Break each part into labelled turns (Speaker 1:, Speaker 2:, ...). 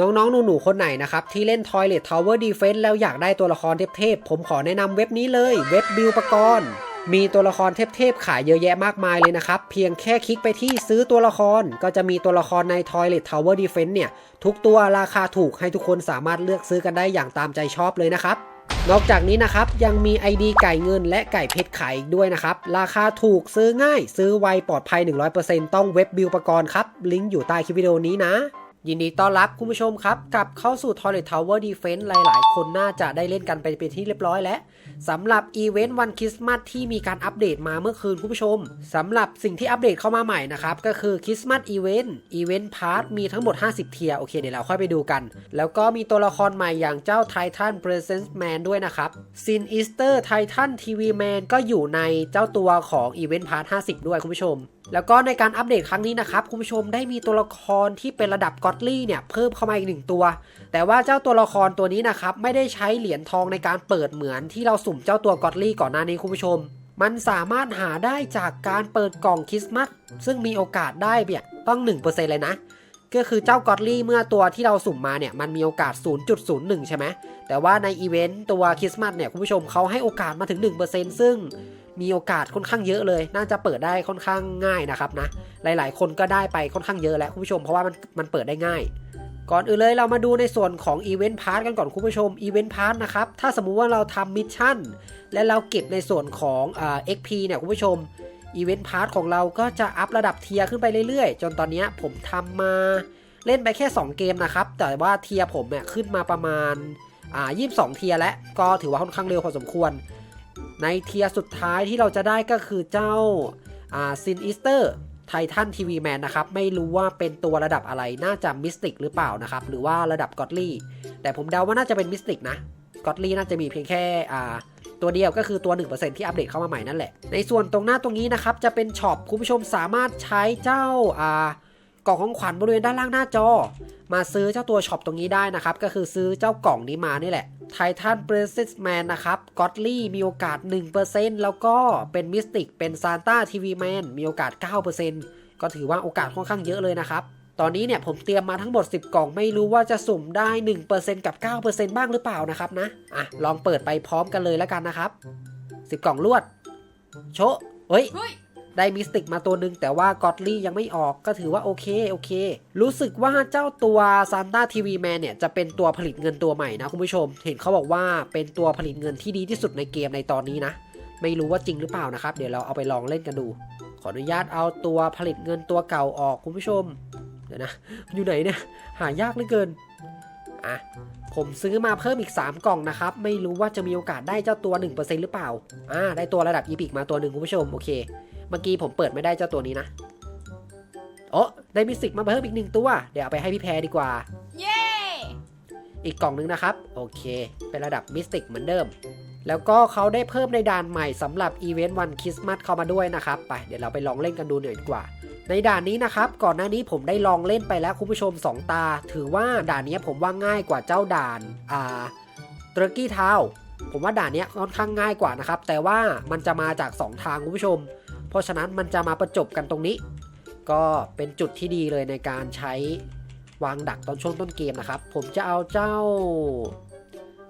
Speaker 1: น้องๆ หนูๆ คนไหนนะครับ ที่เล่น Toilet Tower Defense แล้วอยากได้ตัวละครเทพๆ ผมขอแนะนำเว็บนี้เลย เว็บบิวปกรณ์มีตัวละครเทพๆ ขายเยอะแยะมากมายเลยนะครับ เพียงแค่คลิกไปที่ซื้อตัวละคร ก็จะมีตัวละครใน Toilet Tower Defense เนี่ย ทุกตัวราคาถูกให้ทุกคนสามารถเลือกซื้อกันได้อย่างตามใจชอบเลยนะครับนอกจากนี้นะครับ ยังมี ID ไก่เงินและไก่เพชรขายอีกด้วยนะครับ ราคาถูกซื้อง่าย ซื้อไวปลอดภัย 100%ต้องเว็บบิวปกรณ์ครับ ลิงก์อยู่ใต้คลิปวิดีโอนี้นะ ยินดีต้อนรับคุณผู้ชมครับกลับเข้าสู่ Toilet Tower Defense หลาย ๆ คนน่าจะได้เล่นกันไปเป็นที่เรียบร้อยแล้วสำหรับอีเวนต์วันคริสต์มาสที่มีการอัปเดตมาเมื่อคืนคุณผู้ชมสำหรับสิ่งที่อัปเดตเข้ามาใหม่นะครับ ก็คือคริสต์มาสอีเวนต์อีเวนต์พาร์ทมีทั้งหมด 50 เทียโอเคเดี๋ยวเราค่อยไปดูกัน แล้วก็มีตัวละครใหม่อย่างเจ้าไททัน Presence Man ด้วยนะครับซินอีสเตอร์ไททันทีวีแมนก็อยู่ในเจ้าตัวของอีเวนต์พาร์ท50 ด้วยคุณผู้ชม แล้วก็ในการอัปเดตครั้งนี้นะครับคุณผู้ชมได้มีตัวละครที่เป็นระดับก็อดลี่เนี่ยเพิ่มเข้ามาอีกหนึ่งตัว แต่ว่าเจ้าตัวละครตัวนี้นะครับไม่ได้ใช้เหรียญทองในการเปิดเหมือนที่เราสุ่มเจ้าตัวก็อดลี่ก่อนหน้านี้คุณผู้ชม มันสามารถหาได้จากการเปิดกล่องคริสต์มาสซึ่งมีโอกาสได้เนี่ยต้อง 1%เลยนะก็คือเจ้ากอดลี่เมื่อตัวที่เราสุ่มมาเนี่ยมันมีโอกาส 0.01 ใช่ไหมแต่ว่าในอีเวนต์ตัวคริสต์มาสเนี่ยคุณผู้ชมเขาให้โอกาสมาถึง 1%ซึ่ง มีโอกาสค่อนข้างเยอะเลย น่าจะเปิดได้ค่อนข้างง่ายนะครับนะ หลาย ๆ คนก็ได้ไปค่อนข้างเยอะแล้วคุณผู้ชม เพราะว่ามันมันเปิดได้ง่าย ก่อนอื่นเลยเรามาดูในส่วนของอีเวนต์พาร์ทกันก่อนคุณผู้ชมอีเวนต์พาร์ทนะครับ ถ้าสมมุติว่าเราทำมิชชั่น และเราเก็บในส่วนของเอ่า XP เนี่ยคุณผู้ชมอีเวนต์พาร์ทของเราก็จะอัพระดับเทียร์ขึ้นไปเรื่อย ๆ จนตอนนี้ผมทำมาเล่นไปแค่ 2 เกมนะครับ แต่ว่าเทียร์ผมเนี่ยขึ้นมาประมาณอ่า22 เทียร์แล้วก็ถือว่าค่อนข้างเร็วพอสมควร ในเทียสุดท้ายที่เราจะได้ก็คือเจ้าซินอีสเตอร์ไททันทีวีแมนนะครับ ไม่รู้ว่าเป็นตัวระดับอะไรน่าจะมิสติกหรือเปล่านะครับ หรือว่าระดับก็อดลี่ แต่ผมเดาว่าน่าจะเป็นมิสติกนะก็อดลี่น่าจะมีเพียงแค่ตัวเดียวก็คือตัว 1%ที่อัปเดตเข้ามาใหม่นั่นแหละ ในส่วนตรงหน้าตรงนี้นะครับ จะเป็นช็อปคุณผู้ชมสามารถใช้เจ้าอ่า กล่องของขวัญบริเวณด้านล่างหน้าจอ มาซื้อเจ้าตัวช็อปตรงนี้ได้นะครับ ก็คือซื้อเจ้ากล่องนี้มานี่แหละไททันเบรซิสแมนนะครับก็อดลี่มีโอกาส 1%แล้วก็เป็นมิสติกเป็นซานต้าทีวีแมนมีโอกาส 9%ก็ถือว่าโอกาสค่อนข้างเยอะเลยนะครับ ตอนนี้เนี่ยผมเตรียมมาทั้งหมด 10 กล่องไม่รู้ว่าจะสุ่มได้ 1%กับ 9%บ้างหรือเปล่านะครับนะอะลองเปิดไปพร้อมกันเลยแล้วกันนะครับ 10 กล่องลวด โชะเฮ้ย ได้มิสติกมาตัวหนึ่งแต่ว่ากอดลี่ยังไม่ออกก็ถือว่าโอเคโอเค รู้สึกว่าเจ้าตัวซานต้าทีวีแมนเนี่ยจะเป็นตัวผลิตเงินตัวใหม่นะคุณผู้ชม เห็นเขาบอกว่าเป็นตัวผลิตเงินที่ดีที่สุดในเกมในตอนนี้นะ ไม่รู้ว่าจริงหรือเปล่านะครับ เดี๋ยวเราเอาไปลองเล่นกันดู ขออนุญาตเอาตัวผลิตเงินตัวเก่าออกคุณผู้ชม เดี๋ยวนะ อยู่ไหนเนี่ยหายากเหลือเกินอะผมซื้อมาเพิ่มอีก 3 กล่องนะครับ ไม่รู้ว่าจะมีโอกาสได้เจ้าตัว 1%หรือเปล่าอ่าได้ตัวระดับอีพิกมาตัวหนึ่งคุณผู้ชมโอเค เมื่อกี้ผมเปิดไม่ได้เจ้าตัวนี้นะโอ้ได้มิสติกมาเพิ่มอีกหนึ่งตัว เดี๋ยวเอาไปให้พี่แพรดีกว่า
Speaker 2: เย้
Speaker 1: อีกกล่องนึงนะครับ โอเค เป็นระดับมิสติกเหมือนเดิม แล้วก็เขาได้เพิ่มในด่านใหม่สำหรับอีเวนต์วันคริสต์มาสเข้ามาด้วยนะครับ ไป เดี๋ยวเราไปลองเล่นกันดูหน่อยดีกว่า ในด่านนี้นะครับ ก่อนหน้านี้ผมได้ลองเล่นไปแล้วคุณผู้ชม 2 ตา ถือว่าด่านนี้ผมว่าง่ายกว่าเจ้าด่านอ่าตรกี้ทาวผมว่าด่านนี้ค่อนข้างง่ายกว่านะครับ แต่ว่ามันจะมาจาก 2 ทางคุณผู้ชมเพ ราะฉะนั้นมันจะมาประจบกันตรงนี้ ก็เป็นจุดที่ดีเลยในการใช้วางดักตอนช่วงต้นเกมนะครับ ผมจะเอาเจ้า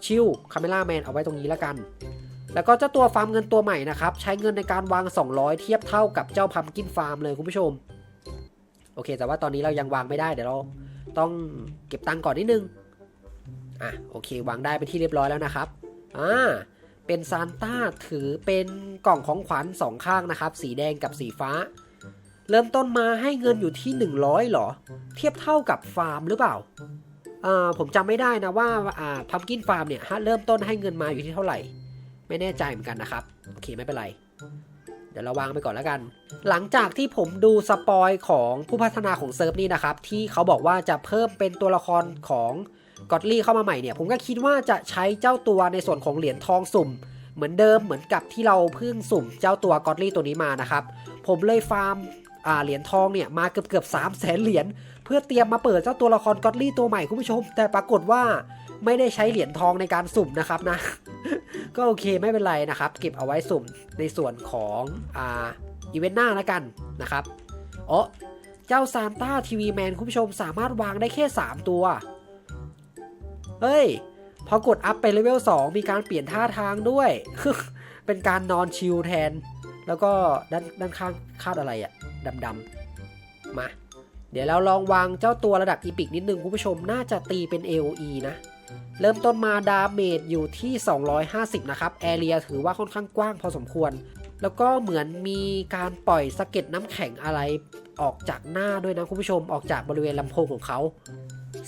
Speaker 1: ชิลคาเมล่าแมนเอาไว้ตรงนี้แล้วกัน แล้วก็เจ้าตัวฟาร์มเงินตัวใหม่นะครับ ใช้เงินในการวาง 200 เทียบเท่ากับเจ้าพัมกินฟาร์มเลยคุณผู้ชม โอเค แต่ว่าตอนนี้เรายังวางไม่ได้เดี๋ยวเราต้องเก็บตังค์ก่อนนิดนึง อะโอเค วางได้ไปนที่เรียบร้อยแล้วนะครับ อ่า เป็นซานต้าถือเป็นกล่องของขวัญสองข้างนะครับ สีแดงกับสีฟ้า เริ่มต้นมาให้เงินอยู่ที่ 100หรอ เทียบเท่ากับฟาร์มหรือเปล่าอ่าผมจำไม่ได้นะว่าอ่าพัมกินฟาร์มเนี่ยฮะเริ่มต้นให้เงินมาอยู่ที่เท่าไหร่ ไม่แน่ใจเหมือนกันนะครับ โอเคไม่เป็นไร เดี๋ยวเราวางไปก่อนแล้วกัน หลังจากที่ผมดูสปอยของผู้พัฒนาของเซิร์ฟนี่นะครับ ที่เขาบอกว่าจะเพิ่มเป็นตัวละครของ กอดลี่เข้ามาใหม่เนี่ย ผมก็คิดว่าจะใช้เจ้าตัวในส่วนของเหรียญทองสุ่ม เหมือนเดิมเหมือนกับที่เราเพิ่งสุ่มเจ้าตัวกอดลี่ตัวนี้มานะครับ ผมเลยฟาร์มอ่าเหรียญทองเนี่ยมาเกือบเกือบสามแสนเหรียญเพื่อเตรียมมาเปิดเจ้าตัวละครกอดลี่ตัวใหม่คุณผู้ชม แต่ปรากฏว่าไม่ได้ใช้เหรียญทองในการสุ่มนะครับนะ ก็โอเคไม่เป็นไรนะครับ เก็บเอาไว้สุ่มในส่วนของอ่าอีเวนต์หน้าแล้วกันนะครับอ๋อเจ้าซานต้าทีวีแมนคุณผู้ชมสามารถวางได้แค่ 3 ตัว เฮ้ย พอกดอัพไปเลเวล2มีการเปลี่ยนท่าทางด้วย เป็นการนอนชิลแทน แล้วก็ด้านด้านข้างคาดอะไรอะดำๆ มา เดี๋ยวเราลองวางเจ้าตัวระดับอีพิกนิดนึงคุณผู้ชมน่าจะตีเป็น AOE นะ เริ่มต้นมาดาเมจอยู่ที่ 250 นะครับ แอเรียถือว่าค่อนข้างกว้างพอสมควร แล้วก็เหมือนมีการปล่อยสะเก็ดน้ำแข็งอะไรออกจากหน้าด้วยนะคุณผู้ชมออกจากบริเวณลำโพงของเขา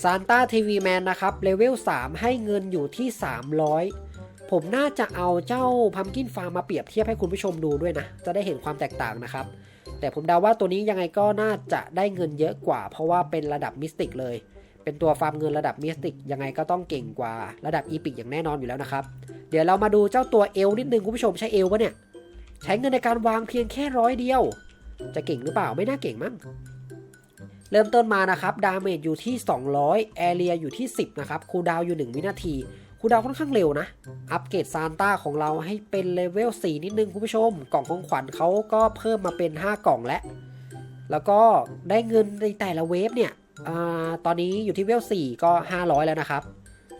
Speaker 1: ซานต้าทีวีแมนนะครับเลเวล 3 ให้เงินอยู่ที่ 300 ผมน่าจะเอาเจ้าพัมกินฟาร์มมาเปรียบเทียบให้คุณผู้ชมดูด้วยนะ จะได้เห็นความแตกต่างนะครับ แต่ผมเดาว่าตัวนี้ยังไงก็น่าจะได้เงินเยอะกว่า เพราะว่าเป็นระดับมิสติกเลย เป็นตัวฟาร์มเงินระดับมิสติกยังไงก็ต้องเก่งกว่าระดับอีพิกอย่างแน่นอนอยู่แล้วนะครับ เดี๋ยวเรามาดูเจ้าตัวเอลนิดนึงคุณผู้ชมใช้เอลปะเนี่ย ใช้เงินในการวางเพียงแค่ร้อยเดียว จะเก่งหรือเปล่าไม่น่าเก่งมั้ง เริ่มต้นมานะครับดาเมจอยู่ที่ 200แอเรียอยู่ที่ 10 นะครับคูดาวอยู่ 1 วินาทีคูดาวค่อนข้างเร็วนะ อัปเกรดซานต้าของเราให้เป็นเลเวล 4 นิดนึงคุณผู้ชม กล่องของขวัญเขาก็เพิ่มมาเป็น 5 กล่องแล้ว แล้วก็ได้เงินในแต่ละเวฟเนี่ยอตอนนี้อยู่ที่เวล 4 ก็ 500 แล้วนะครับ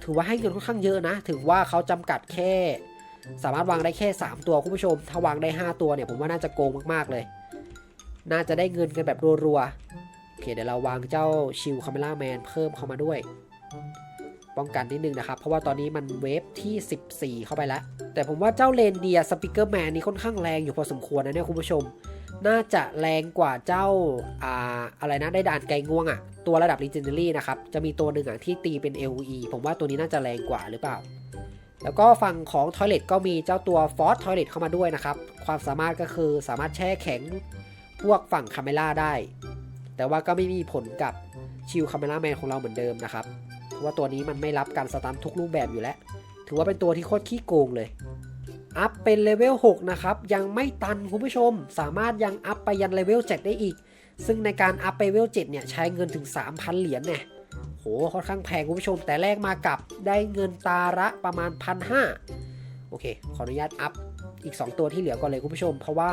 Speaker 1: ถือว่าให้เงินค่อนข้างเยอะนะ ถึงว่าเขาจำกัดแค่ สามารถวางได้แค่ 3 ตัวคุณผู้ชม ถ้าวางได้ 5 ตัวเนี่ยผมว่าน่าจะโกงมากๆเลย น่าจะได้เงินกันแบบรัวๆ อเคเดี๋ยวเราวางเจ้าชิลคาเมล่าแมนเพิ่มเข้ามาด้วย ป้องกันนิดนึงนะครับ เพราะว่าตอนนี้มันเวฟที่ 14 เข้าไปแล้ว แต่ผมว่าเจ้าเลนเดียสปิเกอร์แมนนี่ค่อนข้างแรงอยู่พอสมควรนะเนี่ยคุณผู้ชม น่าจะแรงกว่าเจ้าอ่าอะไรนะได้ด่านไกง่วงอะ่ะ ตัวระดับ Legendary นะครับ จะมีตัวหนึ่งอะที่ตีเป็น LE ผมว่าตัวนี้น่าจะแรงกว่าหรือเปล่า แล้วก็ฝั่งของ Toilet ก็มีเจ้าตัว Force Toilet เข้ามาด้วยนะครับ ความสามารถก็คือสามารถแช่แข็งพวกฝั่งคาเมล่าได้ แต่ว่าก็ไม่มีผลกับชิลคาเมล่าแมนของเราเหมือนเดิมนะครับ เพราะว่าตัวนี้มันไม่รับการสตันทุกรูปแบบอยู่แล้ว ถือว่าเป็นตัวที่โคตรขี้โกงเลย อัพเป็นเลเวล 6 นะครับ ยังไม่ตันคุณผู้ชม สามารถยังอัพไปยันเลเวล 7 ได้อีก ซึ่งในการอัพไปเลเวล 7 เนี่ย ใช้เงินถึง 3,000 เหรียญเนี่ยโห ค่อนข้างแพงคุณผู้ชม แต่แรกมากับได้เงินตาละประมาณ 1,500 โอเค ขออนุญาตอัพอีก 2 ตัวที่เหลือก่อนเลยคุณผู้ชม เพราะว่า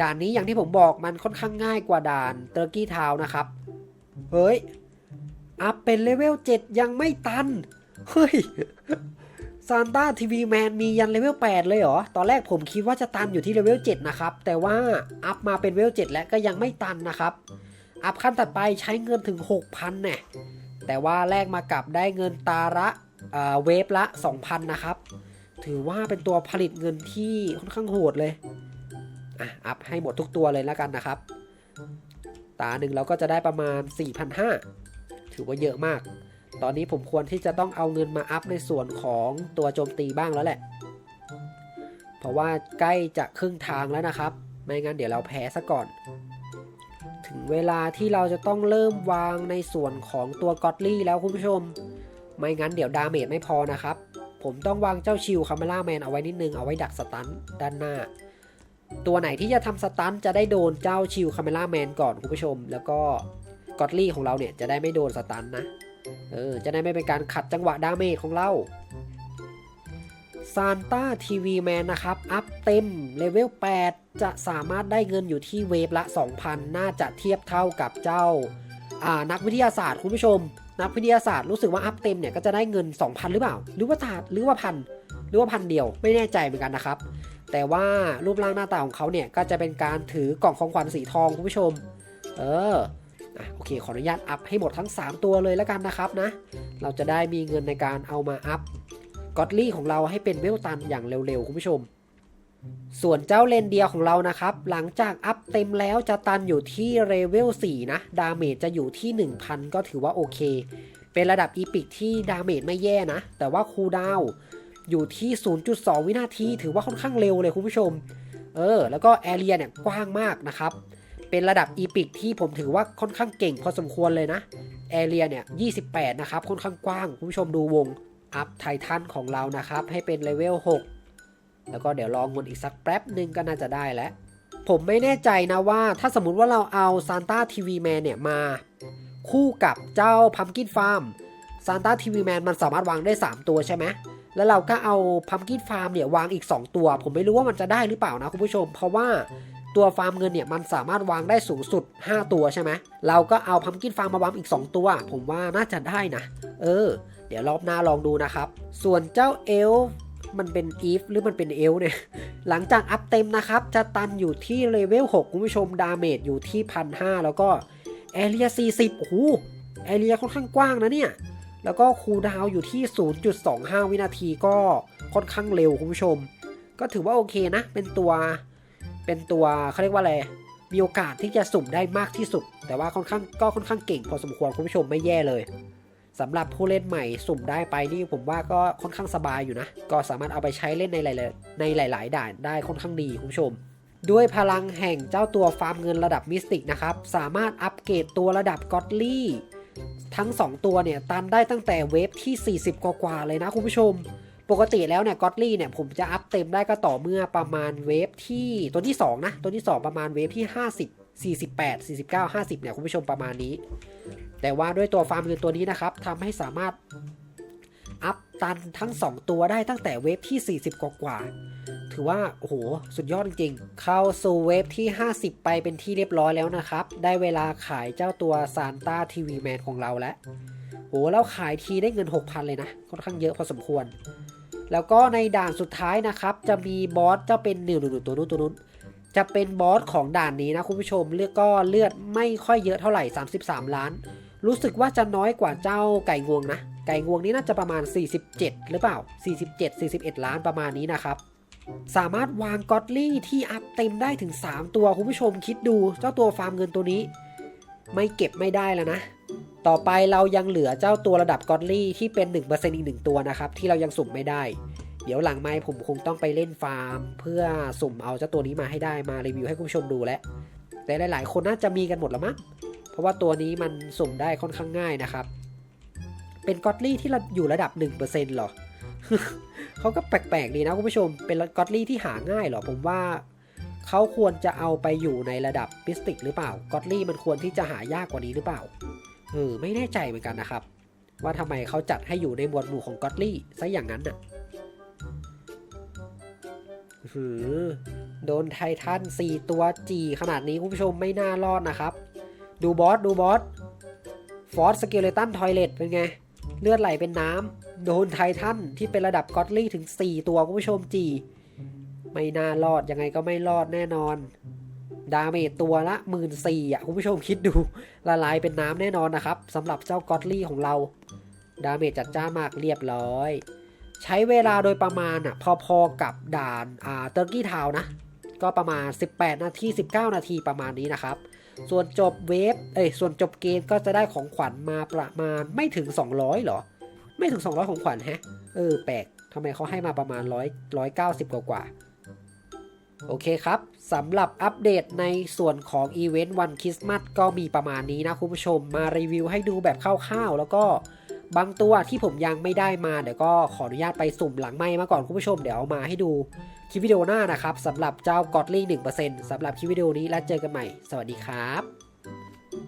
Speaker 1: ด่านนี้อย่างที่ผมบอกมันค่อนข้างง่ายกว่าด่านเตอร์กี้ทาวนะครับ เฮ้ย อัพเป็นเลเวล 7 ยังไม่ตัน เฮ้ยซานต้าทีวีแมนมียันเลเวล 8 เลยเหรอ ตอนแรกผมคิดว่าจะตันอยู่ที่เลเวล 7 นะครับ แต่ว่าอัพมาเป็นเลเวล 7 แล้วก็ยังไม่ตันนะครับ อัพขั้นถัดไปใช้เงินถึง 6,000เนี่ยแต่ว่าแลกมากับได้เงินตาละเอ่อเวฟละ 2,000 นะครับ ถือว่าเป็นตัวผลิตเงินที่ค่อนข้างโหดเลย อะอัพให้หมดทุกตัวเลยแล้วกันนะครับ ตาหนึ่งเราก็จะได้ประมาณ 4,500 ถือว่าเยอะมาก ตอนนี้ผมควรที่จะต้องเอาเงินมาอัพในส่วนของตัวโจมตีบ้างแล้วแหละ เพราะว่าใกล้จะครึ่งทางแล้วนะครับ ไม่งั้นเดี๋ยวเราแพ้ซะก่อน ถึงเวลาที่เราจะต้องเริ่มวางในส่วนของตัวกอตลี่แล้วคุณผู้ชม ไม่งั้นเดี๋ยวดาเมจไม่พอนะครับผมต้องวางเจ้าชิลคาเมล่าแมนเอาไว้นิดนึง เอาไว้ดักสตันด้านหน้า ตัวไหนที่จะทำสตันจะได้โดนเจ้าชิลคาเมล่าแมนก่อนคุณผู้ชม แล้วก็กอตลี่ของเราเนี่ยจะได้ไม่โดนสตันนะ เออ จะได้ไม่เป็นการขัดจังหวะดาเมจของเราซานต้าทีวีแมนนะครับ อัพเต็มเลเวล 8 จะสามารถได้เงินอยู่ที่เวฟละ 2,000 น่าจะเทียบเท่ากับเจ้าอ่านักวิทยาศาสตร์คุณผู้ชม นักวิทยาศาสตร์รู้สึกว่าอัพเต็มเนี่ยก็จะได้เงิน 2,000 หรือเปล่า หรือว่าถาดหรือว่าพันหรือว่าพันเดียวไม่แน่ใจเหมือนกันนะครับ แต่ว่ารูปร่างหน้าตาของเขาเนี่ยก็จะเป็นการถือกล่องของขวัญสีทองคุณผู้ชม เอออะโอเคขออนุญาตอัพให้หมดทั้ง 3 ตัวเลยแล้วกันนะครับนะ เราจะได้มีเงินในการเอามาอัพกอตลี่ของเราให้เป็นเวลตันอย่างเร็วๆ คุณผู้ชม ส่วนเจ้าเลนเดียของเรานะครับ หลังจากอัพเต็มแล้วจะตันอยู่ที่เลเวล4นะ ดาเมจจะอยู่ที่ 1,000 ก็ถือว่าโอเค เป็นระดับอีพิกที่ดาเมจไม่แย่นะ แต่ว่าคูลดาว อยู่ที่ 0.2 วินาที ถือว่าค่อนข้างเร็วเลยคุณผู้ชม เออ แล้วก็แอเรียเนี่ยกว้างมากนะครับ เป็นระดับอีพิกที่ผมถือว่าค่อนข้างเก่งพอสมควรเลยนะแอเรียเนี่ย 28 นะครับ ค่อนข้างกว้าง คุณผู้ชมดูวงอัพไททันของเรานะครับ ให้เป็นเลเวล 6 แล้วก็เดี๋ยวรองวนอีกสักแป๊บหนึ่งก็น่าจะได้แล้ว ผมไม่แน่ใจนะว่า ถ้าสมมุติว่าเราเอาซานต้าทีวีแมนเนี่ยมา คู่กับเจ้าพัมกินฟาร์มซานต้าทีวีแมนมันสามารถวางได้ 3 ตัวใช่ไหม แล้วเราก็เอาพัมกินฟาร์มเนี่ยวางอีก 2 ตัว ผมไม่รู้ว่ามันจะได้หรือเปล่านะคุณผู้ชม เพราะว่าตัวฟาร์มเงินเนี่ยมันสามารถวางได้สูงสุด 5 ตัวใช่ไหมเราก็เอาพัมกินฟาร์มมาวางอีก 2 ตัว ผมว่าน่าจะได้นะ เออ เดี๋ยวรอบหน้าลองดูนะครับ ส่วนเจ้าเอลมันเป็นอีฟหรือมันเป็นเอลเนี่ย หลังจากอัพเต็มนะครับ จะตันอยู่ที่เลเวล6คุณผู้ชมดาเมจอยู่ที่1,500แล้วก็แอเรีย40โอ้โหแอเรียค่อนข้างกว้างนะเนี่ย แล้วก็คูลดาวอยู่ที่ 0.25 วินาทีก็ค่อนข้างเร็วคุณผู้ชม ก็ถือว่าโอเคนะ เป็นตัว เป็นตัวเขาเรียกว่าอะไร มีโอกาสที่จะสุ่มได้มากที่สุด แต่ว่าค่อนข้างก็ค่อนข้างเก่งพอสมควรคุณผู้ชมไม่แย่เลยสำหรับผู้เล่นใหม่สุ่มได้ไปนี่ผมว่าก็ค่อนข้างสบายอยู่นะ ก็สามารถเอาไปใช้เล่นในหลายๆในหลาย ๆ ด่านได้ค่อนข้างดีคุณผู้ชม ด้วยพลังแห่งเจ้าตัวฟาร์มเงินระดับมิสติกนะครับ สามารถอัปเกรดตัวระดับก็อตลี่ ทั้ง 2 ตัวเนี่ยตันได้ตั้งแต่เวฟที่ 40 กว่าๆเลยนะคุณผู้ชม ปกติแล้วเนี่ยก็อตลี่เนี่ยผมจะอัพเต็มได้ก็ต่อเมื่อประมาณเวฟที่ตัวที่ 2 นะ ตัวที่ 2 ประมาณเวฟที่ 50 48 49 50 เนี่ย คุณผู้ชมประมาณนี้ แต่ว่าด้วยตัวฟาร์มเงินตัวนี้นะครับทำให้สามารถอัพตันทั้ง 2 ตัวได้ตั้งแต่เวฟที่ 40 กว่า ถือว่าโอ้โหสุดยอดจริงๆ เข้าสู่เวฟที่ 50 ไปเป็นที่เรียบร้อยแล้วนะครับ ได้เวลาขายเจ้าตัวซานต้าทีวีแมนของเราแล้วโหแล้วขายทีได้เงิน 6,000 เลยนะ ค่อนข้างเยอะพอสมควร แล้วก็ในด่านสุดท้ายนะครับ จะมีบอสเจ้าเป็นหนึ่งหนึ่งตัวนู้นตัวนู้นจะเป็นบอสของด่านนี้นะคุณผู้ชมเลือดก็เลือดไม่ค่อยเยอะเท่าไหร่ 33 ล้าน รู้สึกว่าจะน้อยกว่าเจ้าไก่งวงนะ ไก่งวงนี้น่าจะประมาณ 47 หรือเปล่า 47 41 ล้านประมาณนี้นะครับ สามารถวางก็อตลี่ที่อัพเต็มได้ถึง 3 ตัวคุณผู้ชมคิดดูเจ้าตัวฟาร์มเงินตัวนี้ ไม่เก็บไม่ได้แล้วนะ ต่อไปเรายังเหลือเจ้าตัวระดับก็อตลี่ที่เป็น 1%อีกหนึ่งตัวนะครับ ที่เรายังสุ่มไม่ได้ เดี๋ยวหลังไม้ผมคงต้องไปเล่นฟาร์ม เพื่อสุ่มเอาเจ้าตัวนี้มาให้ได้มารีวิวให้คุณผู้ชมดูแล้วแต่หลาย ๆ คนน่าจะมีกันหมดแล้วมั้งเพราะว่าตัวนี้มันสุ่มได้ค่อนข้างง่ายนะครับ เป็นก็อตลี่ที่เราอยู่ระดับ 1%หรอ เขาก็แปลกๆดีนะคุณผู้ชม เป็นก็อตลี่ที่หาง่ายหรอผมว่าเขาควรจะเอาไปอยู่ในระดับมิสติกหรือเปล่าก็อตลี่มันควรที่จะหายากกว่านี้หรือเปล่าเออไม่แน่ใจเหมือนกันนะครับ ว่าทำไมเขาจัดให้อยู่ในหมวดหมู่ของก็อตลี่ซะอย่างนั้นน่ะหือโดนไททัน4ตัวจีขนาดนี้คุณผู้ชมไม่น่ารอดนะครับ ดูบอสดูบอสฟอร์สสเกเลตันทอยเลตเป็นไง เลือดไหลเป็นน้ำ โดนไททันที่เป็นระดับก็อตลี่ถึง 4 ตัวคุณผู้ชมจี ไม่น่ารอด ยังไงก็ไม่รอดแน่นอน ดาเมจตัวละหมื่นสี่อะคุณผู้ชมคิดดูละลายเป็นน้ำแน่นอนนะครับสำหรับเจ้าก็อตลี่ของเรา ดาเมจจัดจ้ามากเรียบร้อย ใช้เวลาโดยประมาณอะพอๆกับด่านอ่าเตอร์กี้ทาวนะ ก็ประมาณ 18 นาที 19 นาทีประมาณนี้นะครับส่วนจบเวฟ เอ้ย ส่วนจบเกมก็จะได้ของขวัญมาประมาณไม่ถึง 200เหรอ ไม่ถึง 200 ของขวัญแฮะ เออ แปลกทำไมเขาให้มาประมาณ 100 190 กว่ากว่า โอเคครับ สำหรับอัปเดตในส่วนของอีเวนต์วันคริสต์มาสก็มีประมาณนี้นะคุณผู้ชม มารีวิวให้ดูแบบคร่าวๆ แล้วก็บางตัวที่ผมยังไม่ได้มา เดี๋ยวก็ขออนุญาตไปสุ่มหลังไม้มาก่อนคุณผู้ชม เดี๋ยวเอามาให้ดูคลิปวิดีโอหน้านะครับสำหรับเจ้า Godly 1%สำหรับคลิปวิดีโอนี้แล้วเจอกันใหม่ สวัสดีครับ